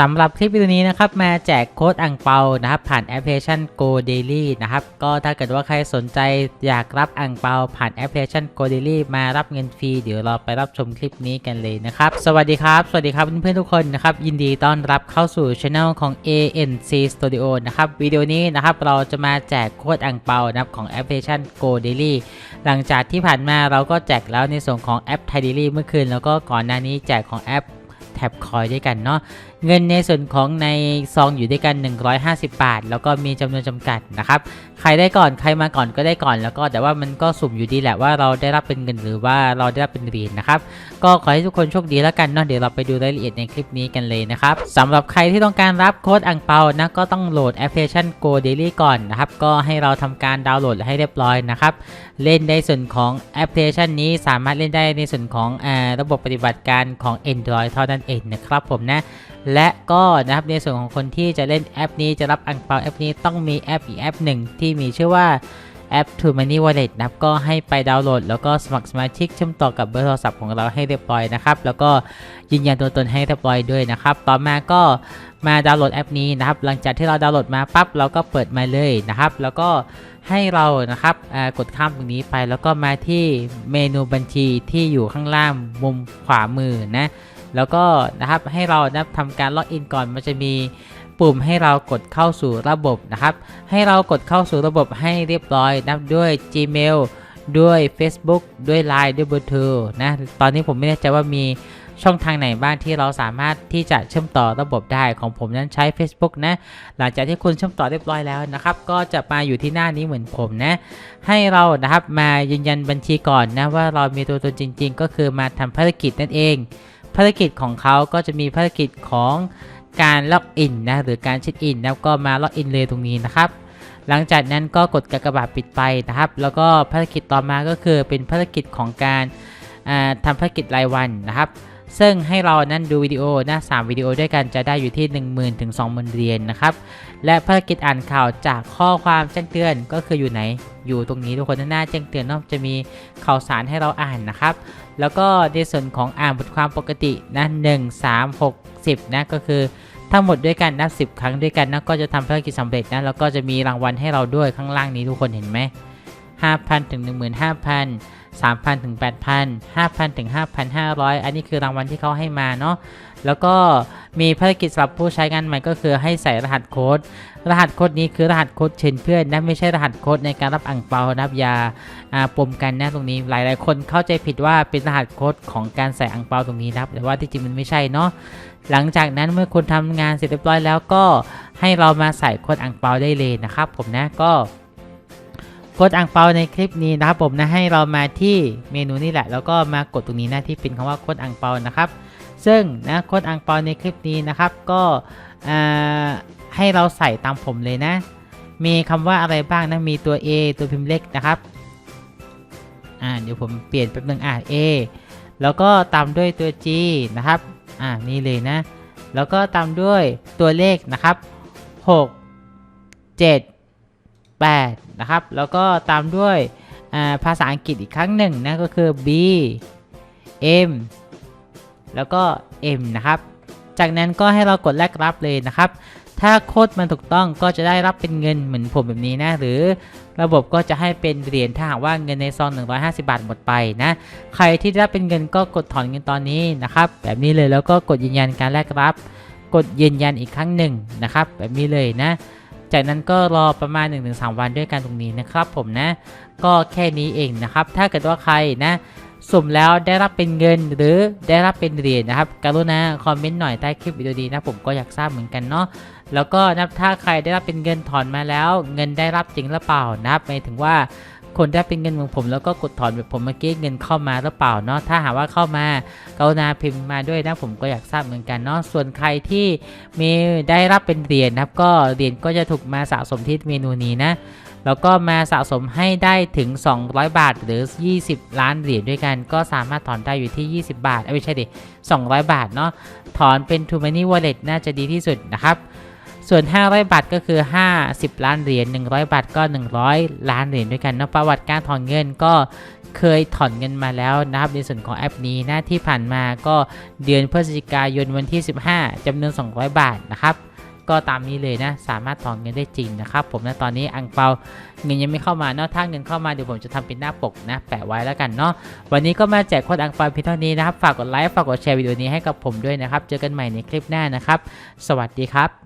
สำหรับคลิปวิดีโอนี้นะครับมาแจกโค้ดอังเปานะครับ ผ่านแอปพลิเคชัน Go Daily นะครับ ก็ถ้าเกิดว่าใครสนใจอยากรับอังเปาผ่านแอปพลิเคชัน Go Daily มารับเงินฟรีเดี๋ยวเราไปรับชมคลิปนี้กันเลยนะครับ สวัสดีครับ สวัสดีครับเพื่อนๆทุกคนนะครับ ยินดีต้อนรับเข้าสู่ช anel ของ ANC Studio นะครับวิดีโอนี้นะครับเราจะมาแจกโค้ดอังเปานะครับของแอปพลิเคชัน Go Daily หลังจากที่ผ่านมาเราก็แจกแล้วในส่วนของแอป Thai Daily เมื่อคืนแล้วก็ก่อนหน้านี้แจกของแอปแท็บคอยด้วยกันเนาะ เงินในส่วนของในซองอยู่ด้วยกัน 150 บาท แล้วก็มีจำนวนจำกัดนะครับ ใครได้ก่อนใครมาก่อนก็ได้ก่อน แล้วก็แต่ว่ามันก็สุ่มอยู่ดีแหละว่าเราได้รับเป็นเงินหรือว่าเราได้รับเป็นเหรียญนะครับ ก็ขอให้ทุกคนโชคดีแล้วกันเนาะเดี๋ยวเราไปดูรายละเอียดในคลิปนี้กันเลยนะครับสำหรับใครที่ต้องการรับโค้ดอังเปานะก็ต้องโหลดแอปพลิเคชัน Go Daily ก่อนนะครับ ก็ให้เราทำการดาวน์โหลดให้เรียบร้อยนะครับ เล่นในส่วนของแอปพลิเคชันนี้สามารถเล่นได้ในส่วนของอระบบปฏิบัติการของ Android เท่านั้นเองนะครับผมนะ และก็นะครับในส่วนของคนที่จะเล่นแอปนี้จะรับอังเปาแอปนี้ต้องมีแอปอีกแอปหนึ่งที่มีชื่อว่าแอป To Money Wallet นะครับก็ให้ไปดาวน์โหลด แล้วก็สมัครสมาชิกเชื่อมต่อกับเบอร์โทรศัพท์ของเราให้เรียบร้อยนะครับแล้วก็ยืนยันตัวตนให้เรียบร้อยด้วยนะครับต่อมาก็มาดาวน์โหลดแอปนี้นะครับหลังจากที่เราดาวน์โหลดมาปั๊บเราก็เปิดมาเลยนะครับ แล้วก็ให้เรานะครับกดข้ามตรงนี้ไปแล้วก็มาที่เมนูบัญชีที่อยู่ข้างล่างมุมขวามือนะ แล้วก็นะครับให้เรานะทำการล็อกอินก่อนมันจะมีปุ่มให้เรากดเข้าสู่ระบบนะครับ ให้เรากดเข้าสู่ระบบให้เรียบร้อยนะด้วย Gmail ด้วย Facebook ด้วย Line ด้วยเบอร์โทรนะ ตอนนี้ผมไม่แน่ใจว่ามีช่องทางไหนบ้างที่เราสามารถที่จะเชื่อมต่อระบบได้ของผมนั้นใช้ Facebook นะ หลังจากที่คุณเชื่อมต่อเรียบร้อยแล้วนะครับ ก็จะมาอยู่ที่หน้านี้เหมือนผมนะ ให้เรานะครับมายืนยันบัญชีก่อนนะว่าเรามีตัวตนจริง ๆ ก็คือมาทำภารกิจนั่นเอง ภารกิจของเขาก็จะมีภารกิจของการล็อกอินนะหรือการเช็คอินแล้วก็มาล็อกอินเลยตรงนี้นะครับ หลังจากนั้นก็กดกากบาทปิดไปนะครับ แล้วก็ภารกิจต่อมาก็คือเป็นภารกิจของการทำภารกิจรายวันนะครับ ซึ่งให้เรานั้นดูวิดีโอนะสามวิดีโอด้วยกันจะได้อยู่ที่ 1 0,000ถึง20,000เหรียญนนะครับ และภารกิจอ่านข่าวจากข้อความแจ้งเตือนก็คืออยู่ไหน อยู่ตรงนี้ทุกคนหน้าแจ้งเตือนนาะจะมีข่าวสารให้เราอ่านนะครับ แล้วก็ในส่วนของอ่านบทความปกตินะ1 3 6 10นะก็คือทั้งหมดด้วยกันนับ10 ครั้งด้วยกันนะก็จะทำภารกิจสำเร็จนะแล้วก็จะมีรางวัลให้เราด้วยข้างล่างนี้ทุกคนเห็นไหม 5,000 ถึง 15,000 3,000 ถึง 8,000 5,000 ถึง 5,500 อันนี้คือรางวัลที่เขาให้มาเนาะ แล้วก็มีภารกิจสำหรับผู้ใช้งานใหม่ก็คือให้ใส่รหัสโค้ด รหัสโค้ดนี้คือรหัสโค้ดเชนเพื่อนนะไม่ใช่รหัสโค้ดในการรับอ่างเปานะยาปมกันนะตรงนี้หลายๆ คนเข้าใจผิดว่าเป็นรหัสโค้ดของการใส่อ่างเปาตรงนี้นะแต่ว่าที่จริงมันไม่ใช่เนาะหลังจากนั้นเมื่อคุณทำงานเสร็จเรียบร้อยแล้วก็ให้เรามาใส่โค้ดอ่างเปาได้เลยนะครับผมนะก็ โค้ดอ่างเปาในคลิปนี้นะครับผมนะให้เรามาที่เมนูนี่แหละ แล้วก็มากดตรงนี้นะที่เป็นคำว่าโค้ดอ่างเปานะครับ ซึ่งนะโค้ดอ่างเปาในคลิปนี้นะครับ ก็ให้เราใส่ตามผมเลยนะ มีคำว่าอะไรบ้างนะมีตัว A ตัวพิมพ์เล็กนะครับอ่าเดี๋ยวผมเปลี่ยนแป๊บนึงอ่า A แล้วก็ตามด้วยตัว G นะครับอ่านี่เลยนะ แล้วก็ตามด้วยตัวเลขนะครับ 6 7 8 นะครับ แล้วก็ตามด้วยภาษาอังกฤษอีกครั้งหนึ่งนะก็คือ B M แล้วก็ M นะครับ จากนั้นก็ให้เรากดแลกรับเลยนะครับ ถ้าโค้ดมันถูกต้องก็จะได้รับเป็นเงินเหมือนผมแบบนี้นะ หรือระบบก็จะให้เป็นเหรียญถ้าหากว่าเงินในซอง 150 บาทหมดไปนะ ใครที่ได้เป็นเงินก็กดถอนเงินตอนนี้นะครับ แบบนี้เลยแล้วก็กดยืนยันการแลกรับ กดยืนยันอีกครั้งหนึ่งนะครับ แบบนี้เลยนะ จากนั้นก็รอประมาณ 1-3 วันด้วยกันตรงนี้นะครับผมนะ ก็แค่นี้เองนะครับ ถ้าเกิดว่าใครนะสุ่มแล้วได้รับเป็นเงินหรือได้รับเป็นเหรียญนะครับกรุณาคอมเมนต์หน่อยใต้คลิปวิดีโอดีนะผมก็อยากทราบเหมือนกันเนาะแล้วก็นะถ้าใครได้รับเป็นเงินถอนมาแล้ว เงินได้รับจริงหรือเปล่านะครับหมายถึงว่า คนได้เป็นเงินของผมแล้วก็กดถอนแบบผมเมื่อกี้เงินเข้ามาหรือเปล่าเนาะถ้าหากว่าเข้ามาเกรุณาพิมพ์มาด้วยนะผมก็อยากทราบเหมือนกันเนาะส่วนใครที่มีได้รับเป็นเหรียญนะครับ ก็เหรียญก็จะถูกมาสะสมที่เมนูนี้นะแล้วก็มาสะสมให้ได้ถึง 200 บาทหรือ 20 ล้านเหรียญด้วยกัน ก็สามารถถอนได้อยู่ที่ 20 บาทไม่ใช่ดิ200 บาทเนาะถอนเป็น t o Money Wallet น่าจะดีที่สุดนะครับ ส่วน 500 บาทก็คือ 50 ล้านเหรียญ 100 บาทก็ 100 ล้านเหรียญด้วยกันนะประวัติการถอนเงินก็เคยถอนเงินมาแล้วนะครับในส่วนของแอปนี้นะที่ผ่านมาก็เดือนพฤศจิกายนวันที่ 15จำนวน 200 บาทนะครับก็ตามนี้เลยนะ สามารถถอนเงินได้จริงนะครับ ผมนะตอนนี้อังเปาเงินยังไม่เข้ามาเนาะถ้าเงินเข้ามาเดี๋ยวผมจะทำเป็นหน้าปกนะแปะไว้แล้วกันเนาะวันนี้ก็มาแจกโค้ดอังเปาเพียงเท่านี้นะครับ ฝากกดไลค์ฝากกดแชร์วิดีโอนี้ให้กับผมด้วยนะครับ เจอกันใหม่ในคลิปหน้านะครับ สวัสดีครับ